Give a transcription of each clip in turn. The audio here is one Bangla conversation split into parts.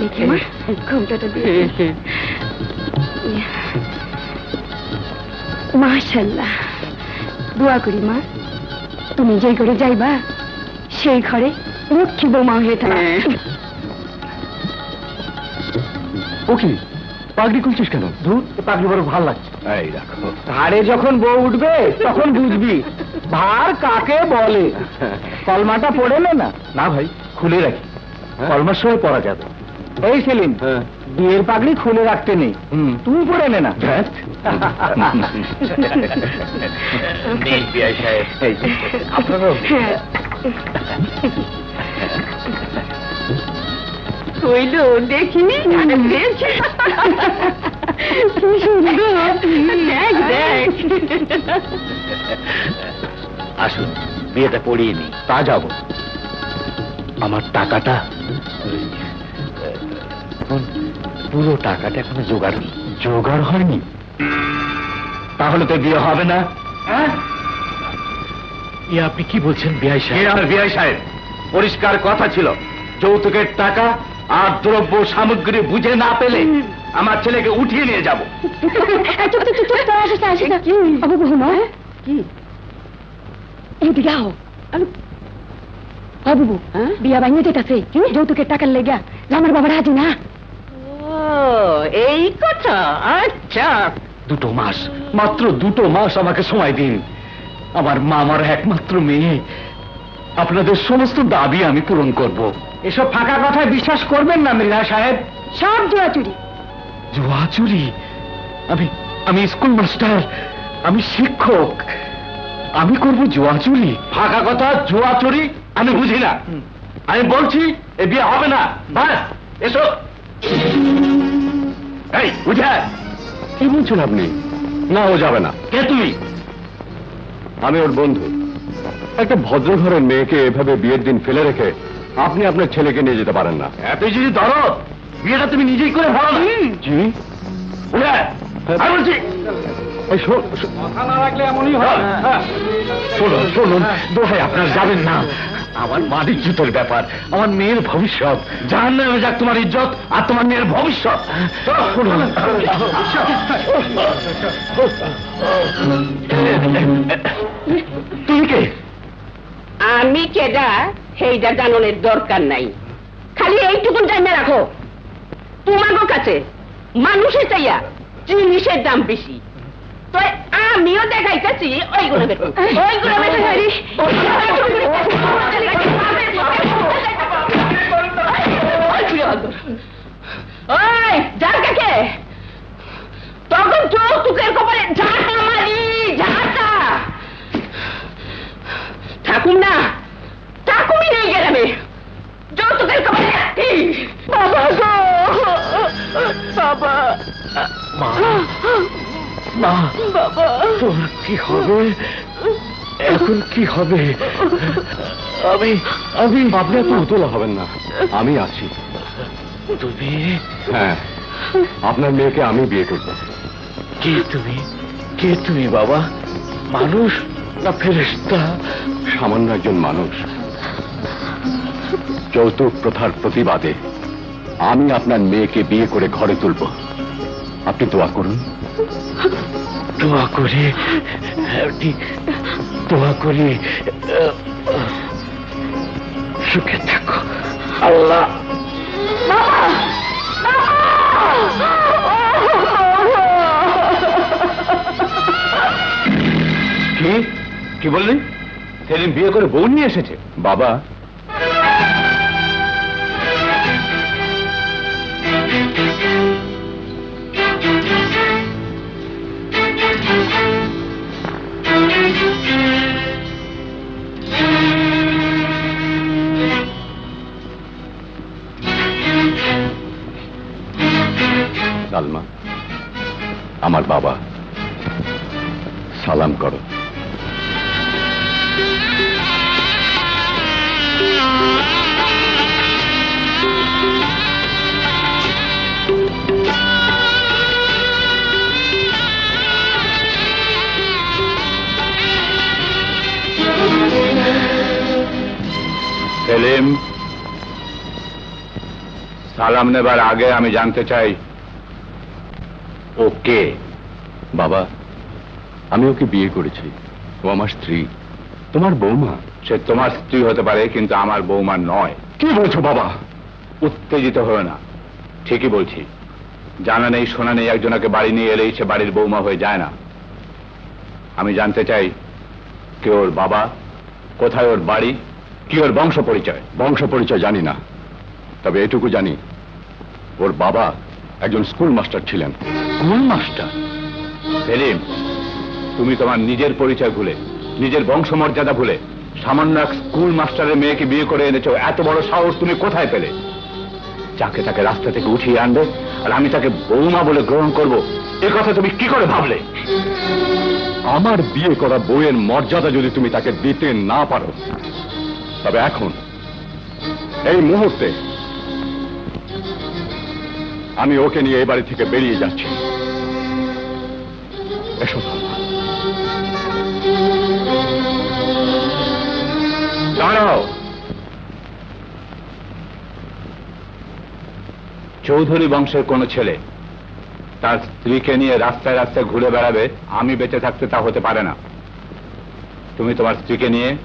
দেখি মা। ঘুমটাটা দিয়ে মাশাল্লাহ। দোয়া করি মা। তুমি যেই ঘরে যাইবা সেই ঘরে লক্ষ্মী বৌমা হয়ে থাকা ও কি? পাগড়ি খুলছিস কেন? ধুর পাগড়ি বড় ভালো লাগছে। এই রাখো ঘাড়ে যখন বউ উঠবে তখন বুঝবি ভার কাকে বলে। কলমাটা পড়ে নে না। না ভাই খুলে রাখি। কলমার সময় পড়া যাবে। এই সেলিম বিয়ের পাগড়ি খুলে রাখতে নেই। তুই পড়ে নে না। হ্যাঁ। হইল দেখিনি দেখছি কি সুন্দর। দেখ দেখ। আসুন বিয়েটা পড়িয়ে নি তা যাব। আমার টাকাটা পুরো টাকাটা এখনও জোগাড় নেই। জোগাড় হয়নি? তাহলে তো বিয়ে হবে না। ই আপনি কি বলছেন বিআই সাহেব? আমার বিআই সাহেব। পরিষ্কার কথা ছিল। যৌতুকের টাকা আর দ্রব্য সামগ্রী বুঝে না পেলে আমার ছেলেকে উঠিয়ে নিয়ে যাব। বাবু বাবু হ্যাঁ? বিয়া ভাঙিয়ে যেতেছে যৌতুকের টাকার লেগা। আমার বাবা রাজি না? এই কথা? আচ্ছা। দুটো মাস মাত্র দুটো মাস আমাকে সময় দিন। আমার মা আমার একমাত্র মেয়ে। আপনাদের সমস্ত দাবি আমি পূরণ করব। এসব ফাঁকা কথায় বিশ্বাস করবেন না মৃধা সাহেব। সব জোয়া চুরি। জুয়া চুরি? আমি আমি স্কুল মাস্টার আমি শিক্ষক। আমি করব জুয়া চুরি? ফাঁকা কথা জুয়া চুরি? আমি বুঝি না। আমি বলছি এ বিয়ে হবে না। বাস এসো। এই কি বলছেন আপনি? না ও যাবে না। কে তুমি? আমি ওর বন্ধু। একটা ভদ্র ঘরের মেয়েকে এভাবে বিয়ের দিন ফেলে রেখে আপনি আপনার ছেলেকে নিয়ে যেতে পারেন না। এত যদি দরদ! বিয়েটা তুমি নিজেই করে ভালো না। জি? উঠে আমি বলছি কথা না রাখলে এমনই হয় শুনুন শুনুন দোহাই আপনার যাবেন না আমার মাটির জুতোর ব্যাপার আমার মেয়ের ভবিষ্যৎ জাহান নামে যাক তোমার ইজ্জত আর তোমার মেয়ের ভবিষ্যৎ তুমি কে আমি কেডা সেইটা জাননের দরকার নাই খালি এইটুকুন টাইমে রাখো তোমার কাছে মানুষের চাইয়া জিনিসের দাম বেশি তো আমিও দেখাইতেছি ওই ওইগুলো বের করো। ওই যার কাকে তখন যৌতুকের কপালে তোর কি হবে? এখন কি হবে? আমি আমি আপনি এত উতলা হবেন না। আমি আছি। তুমি? হ্যাঁ। আপনার মেয়েকে আমি বিয়ে করব। কে তুমি? কে তুমি বাবা? মানুষ না ফেরেস্তা সামান্য একজন মানুষ। যৌতুক প্রথার প্রতিবাদে আমি আপনার মেয়েকে বিয়ে করে ঘরে তুলব। আপনি দোয়া করুন। দোয়া করে দোয়া করে সুখে থাকো। আল্লাহ। কি? কি বললি? সেদিন বিয়ে করে বউ নিয়ে এসেছে। বাবা সালমা আমার বাবা। সালাম করো। সেলিম সালাম নেবার আগে আমি জানতে চাই ওকে। বাবা, আমি ওকে বিয়ে করেছি। ও আমার স্ত্রী। তোমার বৌমা? সে তোমার স্ত্রী হতে পারে, কিন্তু আমার বৌমা নয়। কি বলছো বাবা? উত্তেজিত হয়ে না। ঠিকই বলছি। জানা নেই, শোনা নেই একজনকে বাড়ি নিয়ে এলেই সে বাড়ির বৌমা হয়ে যায় না। আমি জানতে চাই, কে ওর বাবা? কোথায় ওর বাড়ি? কি ওর বংশ পরিচয়? বংশ পরিচয় জানি না। তবে এটুকু জানি, ওর বাবা একজন স্কুল মাস্টার ছিলেন। স্কুল মাস্টার সেলিম তুমি তোমার নিজের পরিচয় ভুলে নিজের বংশমর্যাদা ভুলে সামান্য এক স্কুল মাস্টারের মেয়েকে বিয়ে করে এনেছো এত বড় সাহস তুমি কোথায় পেলে? যাকে তাকে রাস্তা থেকে উঠিয়ে আনবে আর আমি তাকে বৌমা বলে গ্রহণ করব এ কথা তুমি কি করে ভাবলে? আমার বিয়ে করা বউয়ের মর্যাদা যদি তুমি তাকে দিতে না পারো তবে এখন এই মুহূর্তে আমি ওকে নিয়ে এই বাড়ি থেকে বেরিয়ে যাচ্ছি। এসো দাঁড়াও। চৌধুরী বংশের কোন ছেলে, তার স্ত্রীকে নিয়ে রাস্তায় রাস্তায় ঘুরে বেড়াবে, আমি বেঁচে থাকতে তা হতে পারে না। তুমি তোমার স্ত্রীকে নিয়ে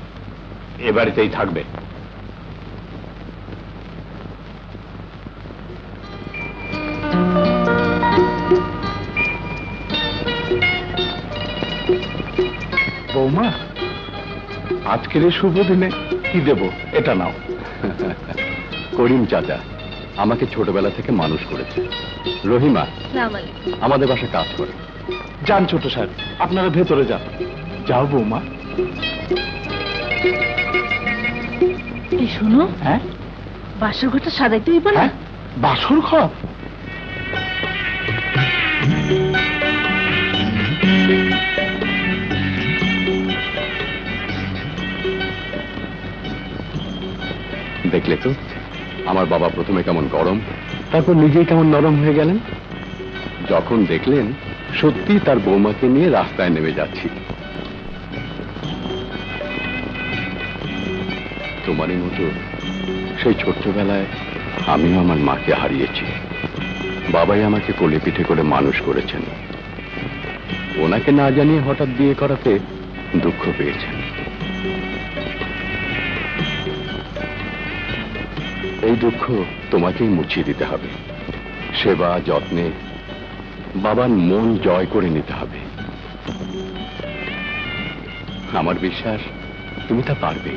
এ বাড়িতেই থাকবে। বৌমা আজকের এই শুভ দিনে কি দেব এটা নাও। করিম চাচা আমাকে ছোটবেলা থেকে মানুষ করেছে। রহিমা আমাদের বাসায় কাজ করে। যান ছোট স্যার আপনারা ভেতরে যান। যাও বৌমা। শোনো হ্যাঁ? বাসর ঘরটা সাজাইতে না? হ্যাঁ বাসর ঘর? দেখলে তো আমার বাবা প্রথমে কেমন গরম তারপর নিজেই কেমন নরম হয়ে গেলেন? যখন দেখলেন সত্যি তার বৌমাকে নিয়ে রাস্তায় নেমে যাচ্ছি। তোমারই মতো সেই ছোট্টবেলায় আমিও আমার মাকে হারিয়েছি। বাবাই আমাকে কোলে পিঠে করে মানুষ করেছেন। ওনাকে না জানিয়ে হঠাৎ বিয়ে করাতে দুঃখ পেয়েছেন। এই দুঃখ তোমাকেই মুছিয়ে দিতে হবে। সেবা যত্নে বাবার মন জয় করে নিতে হবে। আমার বিশ্বাস তুমি তা পারবে।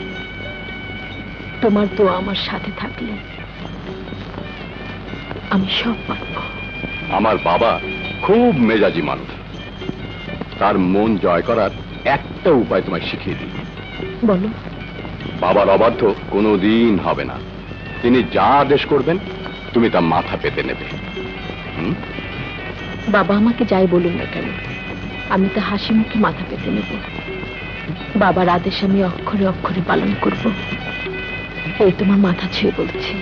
তোমার তো আমার সাথে থাকলে আমি সব পারব। আমার বাবা খুব মেজাজি মানুষ। তার মন জয় করার একটা উপায় তোমায় শিখিয়ে দিই। বলো। বাবার অবাধ্য কোনো দিন হবে না। তিনি যা আদেশ করবেন, তুমি তা মাথা পেতে নেবে? বাবা আমাকে যাই বলুন না কেন, আমি তা হাসি মুখে মাথা পেতে নেব। বাবার আদেশ আমি অক্ষরে অক্ষরে পালন করব। এই তোমার মাথা ছুঁয়ে বলছি।